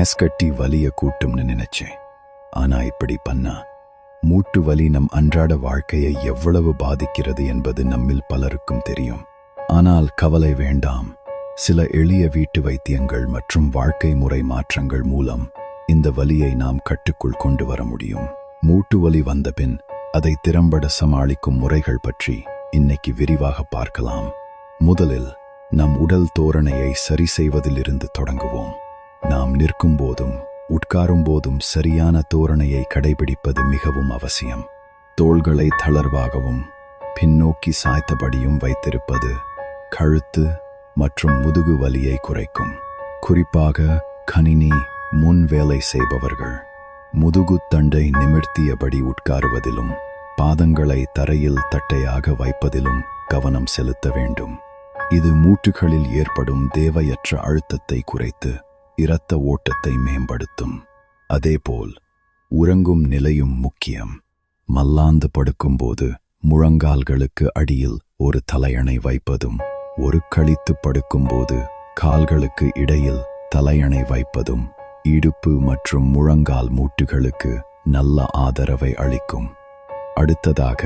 As கட்டி வலிய கூட்டும்னு நினைச்சேன். ஆனா இப்படி பண்ணா மூட்டு வலி நம் அன்றாட வாழ்க்கையை எவ்வளவு பாதிக்கிறது என்பது நம்மில் பலருக்கும் தெரியும். ஆனால் கவலை வேண்டாம். சில எளிய வீட்டு வைத்தியங்கள் மற்றும் வாழ்க்கை முறை மாற்றங்கள் மூலம் இந்த வலியை நாம் கட்டுக்குள் கொண்டு வர முடியும். மூட்டு வலி வந்தபின் அதை திறம்பட சமாளிக்கும் முறைகள் பற்றி இன்னைக்கு விரிவாக பார்க்கலாம். முதலில் நம் உடல் தோரணையை சரி செய்வதிலிருந்து தொடங்குவோம். நாம் நிற்கும் போதும் உட்காரும் போதும் சரியான தோரணையை கடைபிடிப்பது மிகவும் அவசியம். தோள்களை தளர்வாகவும் பின்னோக்கி சாய்த்தபடியும் வைத்திருப்பது கழுத்து மற்றும் முதுகு வலியை குறைக்கும். குறிப்பாக கணினி முன் வேலை செய்பவர்கள். முதுகுத்தண்டை நிமிர்த்தியபடி உட்காருவதிலும் பாதங்களை தரையில் தட்டையாக வைப்பதிலும் கவனம் செலுத்த வேண்டும். இது மூட்டுகளில் ஏற்படும் தேவையற்ற அழுத்தத்தை குறைத்து இரத்த ஓட்டத்தை மேம்படுத்தும். அதேபோல் உறங்கும் நிலையும் முக்கியம். மல்லாந்து படுக்கும்போது முழங்கால்களுக்கு அடியில் ஒரு தலையணை வைப்பதும் ஒரு கழித்து படுக்கும்போது கால்களுக்கு இடையில் தலையணை வைப்பதும் இடுப்பு மற்றும் முழங்கால் மூட்டுகளுக்கு நல்ல ஆதரவை அளிக்கும். அடுத்ததாக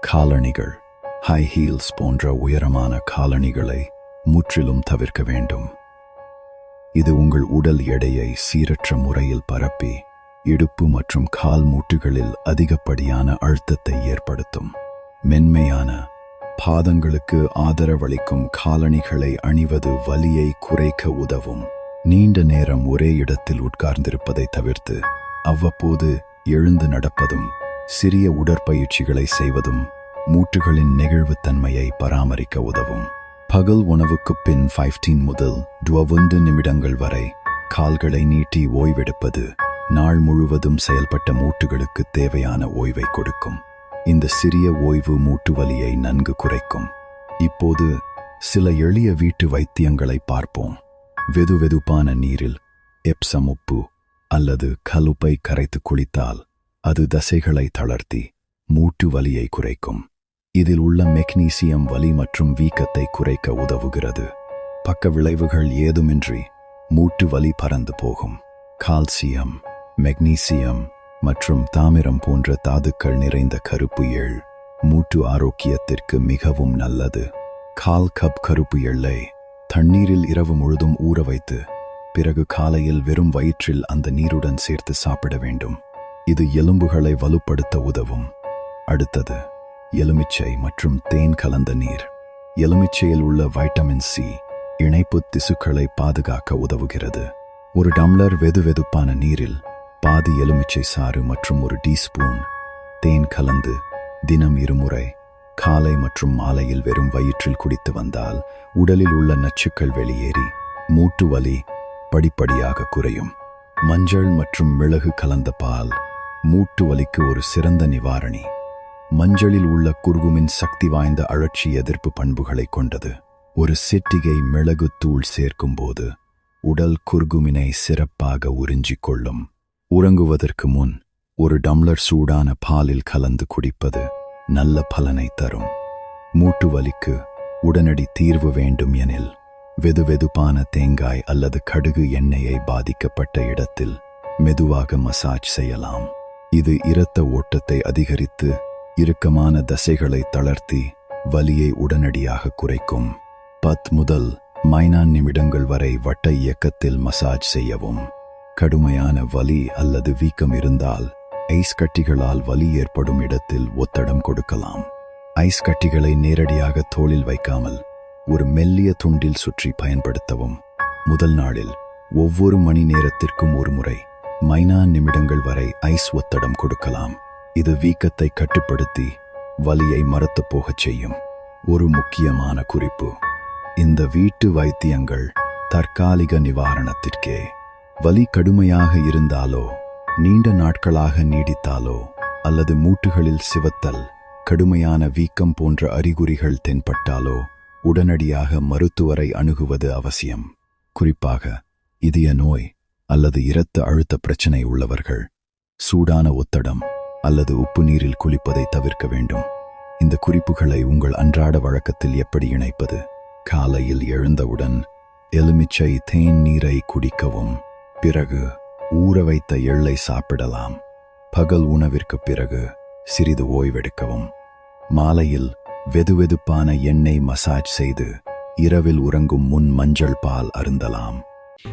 காலணிகள். ஹை ஹீல்ஸ் போன்ற உயரமான காலணிகளை முற்றிலும் தவிர்க்க வேண்டும். இது உங்கள் உடல் எடையை சீரற்ற முறையில் பரப்பி இடுப்பு மற்றும் கால் மூட்டுகளில் அதிகப்படியான அழுத்தத்தை ஏற்படுத்தும். மென்மையான பாதங்களுக்கு ஆதரவளிக்கும் காலணிகளை அணிவது வலியை குறைக்க உதவும். நீண்ட நேரம் ஒரே இடத்தில் உட்கார்ந்திருப்பதை தவிர்த்து அவ்வப்போது எழுந்து நடப்பதும் சிறிய உடற்பயிற்சிகளை செய்வதும் மூட்டுகளின் நெகிழ்வுத்தன்மையை பராமரிக்க உதவும். பகல் உணவுக்குப் பின் 15 முதல் 20 நிமிடங்கள் வரை கால்களை நீட்டி ஓய்வெடுப்பது நாள் முழுவதும் செயல்பட்ட மூட்டுகளுக்கு தேவையான ஓய்வை கொடுக்கும். இந்த சிறிய ஓய்வு மூட்டு வலியை நன்கு குறைக்கும். இப்போது சில எளிய வீட்டு வைத்தியங்களை பார்ப்போம். வெதுவெதுப்பான நீரில் எப்சம் உப்பு அல்லது கலுப்பை கரைத்து குளித்தால் அது தசைகளை தளர்த்தி மூட்டு வலியை குறைக்கும். இதில் உள்ள மெக்னீசியம் வலி மற்றும் வீக்கத்தை குறைக்க உதவுகிறது. பக்க விளைவுகள் ஏதுமின்றி மூட்டு வலி பறந்து போகும். கால்சியம் மெக்னீசியம் மற்றும் தாமிரம் போன்ற தாதுக்கள் நிறைந்த கருப்பு எள் மூட்டு ஆரோக்கியத்திற்கு மிகவும் நல்லது. கால் கப் கருப்பு எள்ளை தண்ணீரில் இரவு முழுதும் ஊற வைத்து பிறகு காலையில் வெறும் வயிற்றில் அந்த நீருடன் சேர்த்து சாப்பிட வேண்டும். இது எலும்புகளை வலுப்படுத்த உதவும். அடுத்தது எலுமிச்சை மற்றும் தேன் கலந்த நீர். எலுமிச்சையில் உள்ள வைட்டமின் சி இணைப்பு திசுக்களை பாதுகாக்க உதவுகிறது. ஒரு டம்ளர் வெதுவெதுப்பான நீரில் பாதி எலுமிச்சை சாறு மற்றும் ஒரு டீஸ்பூன் தேன் கலந்து தினம் இருமுறை காலை மற்றும் மாலையில் வெறும் வயிற்றில் குடித்து வந்தால் உடலில் உள்ள நச்சுக்கள் வெளியேறி மூட்டு வலி படிப்படியாக குறையும். மஞ்சள் மற்றும் மிளகு கலந்த பால் மூட்டு வலிக்கு ஒரு சிறந்த நிவாரணி. மஞ்சளில் உள்ள குர்குமின் சக்தி வாய்ந்த அழற்சி எதிர்ப்பு பண்புகளை கொண்டது. ஒரு சிட்டிகை மிளகு தூள் சேர்க்கும்போது உடல் குர்குமினை சிறப்பாக உறிஞ்சிக் கொள்ளும். உறங்குவதற்கு முன் ஒரு டம்ளர் சூடான பாலில் கலந்து குடிப்பது நல்ல பலனை தரும். மூட்டு வலிக்கு உடனடி தீர்வு வேண்டும் எனில் வெதுவெதுப்பான தேங்காய் அல்லது கடுகு எண்ணெயை பாதிக்கப்பட்ட இடத்தில் மெதுவாக மசாஜ் செய்யலாம். இது இரத்த ஓட்டத்தை அதிகரித்து இறுக்கமான தசைகளை தளர்த்தி வலியை உடனடியாக குறைக்கும். பத் முதல் மைனான் நிமிடங்கள் வரை வட்ட இயக்கத்தில் மசாஜ் செய்யவும். கடுமையான வலி அல்லது வீக்கம் இருந்தால் ஐஸ் கட்டிகளால் வலி ஏற்படும் இடத்தில் ஒத்தடம் கொடுக்கலாம். ஐஸ் கட்டிகளை நேரடியாக தோளில் வைக்காமல் ஒரு மெல்லிய துண்டில் சுற்றி பயன்படுத்தவும். முதல் நாளில் ஒவ்வொரு மணி நேரத்திற்கும் ஒரு முறை மைனா நிமிடங்கள் வரை ஐஸ் ஒத்தடம் கொடுக்கலாம். இது வீக்கத்தை கட்டுப்படுத்தி வலியை மறத்து போகச் செய்யும் ஒரு முக்கியமான குறிப்பு. இந்த வீட்டு வைத்தியங்கள் தற்காலிக நிவாரணத்திற்கே வலி கடுமையாக இருந்தாலோ நீண்ட நாட்களாக நீடித்தாலோ அல்லது மூட்டுகளில் சிவத்தல் கடுமையான வீக்கம் போன்ற அறிகுறிகள் தென்பட்டாலோ உடனடியாக மருத்துவரை அணுகுவது அவசியம். குறிப்பாக இதய நோய் அல்லது இரத்த அழுத்த பிரச்சனை உள்ளவர்கள். சூடான ஒத்தடம் அல்லது உப்பு நீரில் குளிப்பதை தவிர்க்க வேண்டும். இந்த குறிப்புகளை உங்கள் அன்றாட வழக்கத்தில் எப்படி இணைப்பது? காலையில் எழுந்தவுடன் எலுமிச்சை தேன் நீரை குடிக்கவும். பிறகு ஊற வைத்த எள்ளை சாப்பிடலாம். பகல் உணவிற்கு பிறகு சிறிது ஓய்வெடுக்கவும். மாலையில் வெதுவெதுப்பான எண்ணெய் மசாஜ் செய்து இரவில் உறங்கும் முன் மஞ்சள் பால் அருந்தலாம்.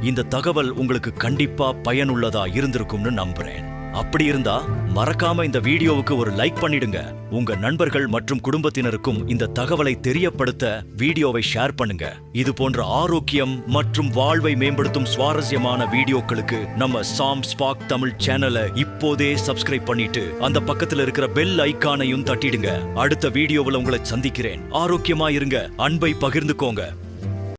இந்த தகவல் உங்களுக்கு கண்டிப்பா பயனுள்ளதா இருந்திருக்கும்னு நம்புறேன். அப்படி இருந்தா மறக்காம இந்த வீடியோவுக்கு ஒரு லைக் பண்ணிடுங்க. உங்க நண்பர்கள் மற்றும் குடும்பத்தினருக்கும் இந்த தகவலை தெரியப்படுத்த வீடியோவை ஷேர் பண்ணுங்க. இது போன்ற ஆரோக்கியம் மற்றும் வாழ்வை மேம்படுத்தும் சுவாரஸ்யமான வீடியோக்களுக்கு நம்ம சாம் ஸ்பாக் தமிழ் சேனலை இப்போதே சப்ஸ்கிரைப் பண்ணிட்டு அந்த பக்கத்துல இருக்கிற பெல் ஐக்கானையும் தட்டிடுங்க. அடுத்த வீடியோவில் உங்களை சந்திக்கிறேன். ஆரோக்கியமா இருங்க. அன்பை பகிர்ந்துக்கோங்க.